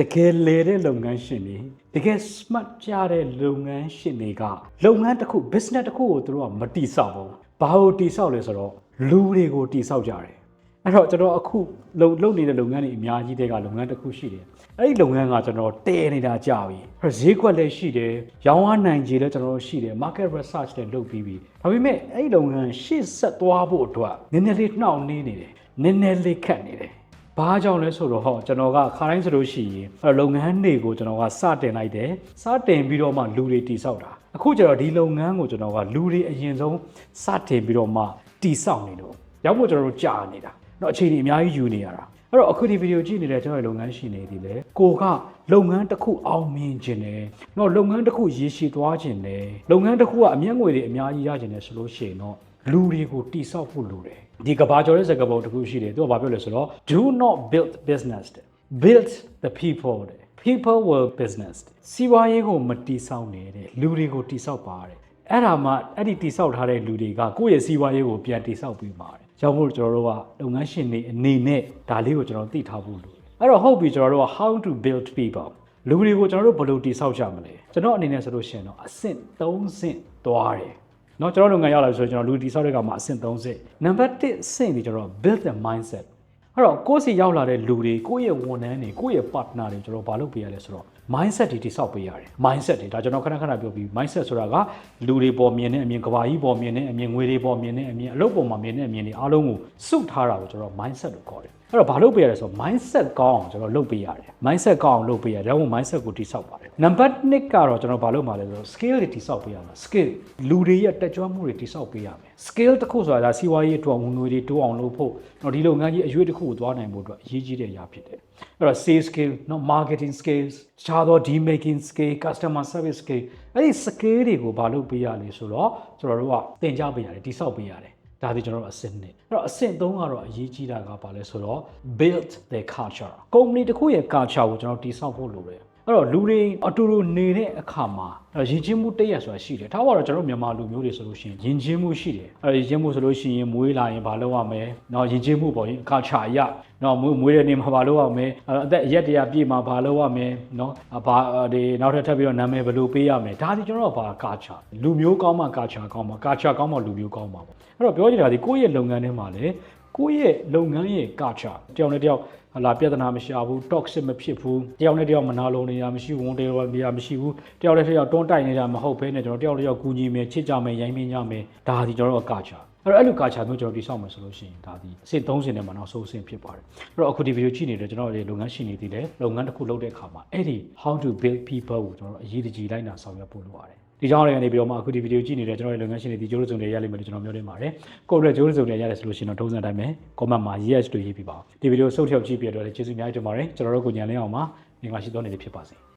တကယ်လေတဲ့လုပ်ငန်းရှင်တွေတကယ် smart ကြတဲ့လုပ်ငန်းရှင်တွေကလုပ်ငန်းတစ်ခု business တစ်ခုကိုသူတို့ကမတိဆောက်ဘူးဘာလို့တိဆောက်လဲဆိုတော့လူတွေကိုတိဆောက်ကြတယ်အဲ့တော့ကျွန်တော်အခုလုံလုံနေတဲ့လုပ်ငန်းတွေအများကြီးတဲ့ကလုပ်ငန်းတစ်ခုရှိတယ်အဲ့ဒီလုပ်ငန်းကကျွန်တော်တည်နေတာကြာပြီအဲ့ဈေးကွက်လည်းရှိတယ်ရောင်းရနိုင်ခြေလည်းကျွန်တော်ရှိတယ် market research လည်းလုပ်ပြီးပြီဒါပေမဲ့အဲ့ဒီလုပ်ငန်းရှေ့ဆက်သွားဖို့အတွက်နည်းနည်းလေးနှောင့်နှေးနေတယ်နည်းနည်းလေးခက်နေတယ် ဘာကြောင့်လဲဆိုတော့ကျွန်တော်ကခါတိုင်းဆိုလို့ရှိရင်အဲ့လုပ်ငန်းတွေကိုကျွန်တော်ကစတင်လိုက်တယ်စတင်ပြီးတော့မှလူတွေတိဆောက်တာအခုကျတော့ဒီလုပ်ငန်းကိုကျွန်တော်ကလူတွေအရင်ဆုံးစတင်ပြီးတော့မှတိဆောက်နေလို့ရောက်ဖို့ကျွန်တော်တို့ကြာနေတာတော့အချိန်ကြီးအများကြီးယူနေရတာအဲ့တော့အခုဒီဗီဒီယိုကြည့်နေတဲ့ကျွန်တော်လုပ်ငန်းရှင်တွေဒီလေကိုကလုပ်ငန်းတစ်ခုအောင်မြင်ခြင်းနဲ့တော့လုပ်ငန်းတစ်ခုရည်ရှိသွားခြင်းနဲ့လုပ်ငန်းတစ်ခုကအမျက်ငွေတွေအများကြီးရခြင်းနဲ့ဆိုလို့ရှိရင်တော့ လူတွေကိုတိဆောက်ဖို့လိုတယ်ဒီကဘာကျော်တဲ့စကားပုံတစ်ခုရှိတယ်သူကဘာပြောလဲဆိုတော့ do not build business build the people တဲ့ people will business စီးပွားရေးကိုမတိဆောက်နေတဲ့လူတွေကိုတိဆောက်ပါတဲ့အဲ့ဒါမှအဲ့ဒီတိဆောက်ထားတဲ့လူတွေကကိုယ့်ရဲ့စီးပွားရေးကိုပြန်တိဆောက်ပြီးပါတယ်ကြောင့်မို့ကျွန်တော်တို့ကလုပ်ငန်းရှင်တွေအနေနဲ့ဒါလေးကိုကျွန်တော်သိထားဖို့လိုတယ်အဲ့တော့ဟုတ်ပြီကျွန်တော်တို့က how to build people လူတွေကိုကျွန်တော်တို့ဘယ်လိုတိဆောက်ကြမလဲကျွန်တော်အနေနဲ့ဆိုလို့ရှိရင်တော့အဆင့်3ဆင့်သွားတယ် เนาะကျွန်တော်တို့ငန်းရောက်လာဆိုတော့ကျွန်တော်လူတီဆောက်တဲ့ကောင်မှာအဆင့်30နံပါတ်1အဆင့်ဒီကျွန်တော် build the mindset အဲ့တော့ကိုယ့်စီရောက်လာတဲ့လူတွေကိုယ့်ရဲ့ဝန်ထမ်းတွေကိုယ့်ရဲ့ partner တွေကျွန်တော်ဘာလုပ်ပေးရလဲဆိုတော့ mindset တွေတိဆောက်ပေးရတယ် mindset တွေဒါကျွန်တော်ခဏခဏပြောပြီး mindset ဆိုတာကလူတွေပေါ်မြင်တဲ့အမြင်ကဘာကြီးပေါ်မြင်တဲ့အမြင်ငွေတွေပေါ်မြင်တဲ့အမြင်အလုပ်ပေါ်မှာမြင်တဲ့အမြင်တွေအားလုံးကိုစုထားတာကိုကျွန်တော် mindset လို့ခေါ်တယ် အဲ့တော့ဘာလုပ်ပေးရလဲဆိုတော့ mindset ကောင်းအောင်ကျွန်တော်လုပ်ပေးရတယ် mindset ကောင်းအောင်လုပ်ပေးရတယ်ဒါမှမဟုတ် mindset ကိုတိဆောက်ပါတယ်နံပါတ်1ကတော့ကျွန်တော်ဘာလုပ်မှာလဲဆိုတော့ skill တွေတိဆောက်ပေးရမှာ skill လူတွေရဲ့တက်ကြွမှုတွေတိဆောက်ပေးရမယ် skill တစ်ခုဆိုတာဒါစီးပွားရေးအတွက်ဝင်ငွေတွေတိုးအောင်လုပ်ဖို့တော့ဒီလုပ်ငန်းကြီးအရွေးတစ်ခုကိုသွားနိုင်ဖို့အတွက်အရေးကြီးတဲ့အရာဖြစ်တယ်အဲ့တော့ sales skill နော် marketing skills တခြားသော deal making skill customer service skill အဲ့ဒီ skill တွေကိုဘာလုပ်ပေးရလဲဆိုတော့ကျွန်တော်တို့ကသင်ကြားပေးရတယ်တိဆောက်ပေးရတယ် ဒါဒီကျွန်တော်တို့အဆင့်နဲ့အဲ့တော့အဆင့်3ကတော့အရေးကြီးတာကဘာလဲဆိုတော့ build their culture ကုမ္ပဏီတစ်ခုရဲ့ culture ကိုကျွန်တော်တိဆောက်ဖို့လိုတယ် အဲ့တော့လူတွေအတူတူနေတဲ့အခါမှာအဲ့တော့ယဉ်ကျေးမှုတည့်ရဆိုတာရှိတယ်။ထားပါတော့ကျွန်တော်တို့မြန်မာလူမျိုးတွေဆိုလို့ရှိရင်ယဉ်ကျေးမှုရှိတယ်။အဲ့တော့ယဉ်ကျေးမှုဆိုလို့ရှိရင်မွေးလာရင်ဘာလုပ်ရမလဲ။နောက်ယဉ်ကျေးမှုပေါ့ရင်အခါချာရ။နောက်မွေးမွေးတဲ့နေ့မှာဘာလုပ်ရမလဲ။အဲ့တော့အသက်အရက်တရာပြည့်မှာဘာလုပ်ရမလဲ။နော်။ဘာဒီနောက်ထပ်ထပ်ပြီးတော့နာမည်ဘယ်လိုပေးရမလဲ။ဒါဒီကျွန်တော်တို့ဘာကာချာလူမျိုးကောင်းမှကာချာကောင်းမှကာချာကောင်းမှလူမျိုးကောင်းမှပေါ့။အဲ့တော့ပြောချင်တာဒီကိုယ့်ရဲ့လုပ်ငန်းထဲမှာလေ ကိုယ့်ရဲ့လုပ်ငန်းရဲ့ကာချာတယောက်နဲ့တယောက်ဟလာပြဿနာမရှာဘူး toxic မဖြစ်ဘူးတယောက်နဲ့တယောက်မနာလိုနေတာမရှိဘူးဝန်တယောက်နေရာမရှိဘူးတယောက်နဲ့တယောက်တွန်းတိုက်နေတာမဟုတ်ဘဲနဲ့ကျွန်တော်တယောက်နဲ့တယောက်ကူညီမယ်ချစ်ကြမယ်ရိုင်းမင်းကြမယ်ဒါဒီကျွန်တော်တို့ကကာချာအဲ့တော့အဲ့လိုကာချာမျိုးကျွန်တော်တိဆောက်မယ်ဆိုလို့ရှိရင်ဒါဒီအဆင့်30နဲ့မှနောက်ဆုံးအဆင့်ဖြစ်ပါတယ်အဲ့တော့အခုဒီဗီဒီယိုကြည့်နေတယ်ကျွန်တော်တို့လုပ်ငန်းရှင်တွေဒီလေလုပ်ငန်းတစ်ခုလုပ်တဲ့အခါမှာအဲ့ဒီ how to build people ကိုကျွန်တော်တို့အရေးတကြီးလိုက်နာဆောင်ရွက်ဖို့လိုပါတယ် ဒီကြောင့်လည်းနေပြီးတော့မှအခုဒီဗီဒီယိုကြည့်နေတဲ့ကျွန်တော်ရဲ့လုပ်ငန်းရှင်တွေဒီကျိုးစုံတွေရလိမ့်မယ်လို့ကျွန်တော်ပြောနေပါတယ်ကိုယ့်ရဲ့ကျိုးစုံတွေရတယ်ဆိုလို့ရှိရင်တော့ထုံးစံတိုင်းပဲ comment မှာ yes လို့ရေးပြပါဦးဒီဗီဒီယိုဆုတ်ထျောက်ကြည့်ပြတဲ့အတွက်လည်းကျေးဇူးအများကြီးတင်ပါတယ်ကျွန်တော်တို့ကိုညံလင်းအောင်ပါငင်္ဂလာရှိသောနေ့လေးဖြစ်ပါစေ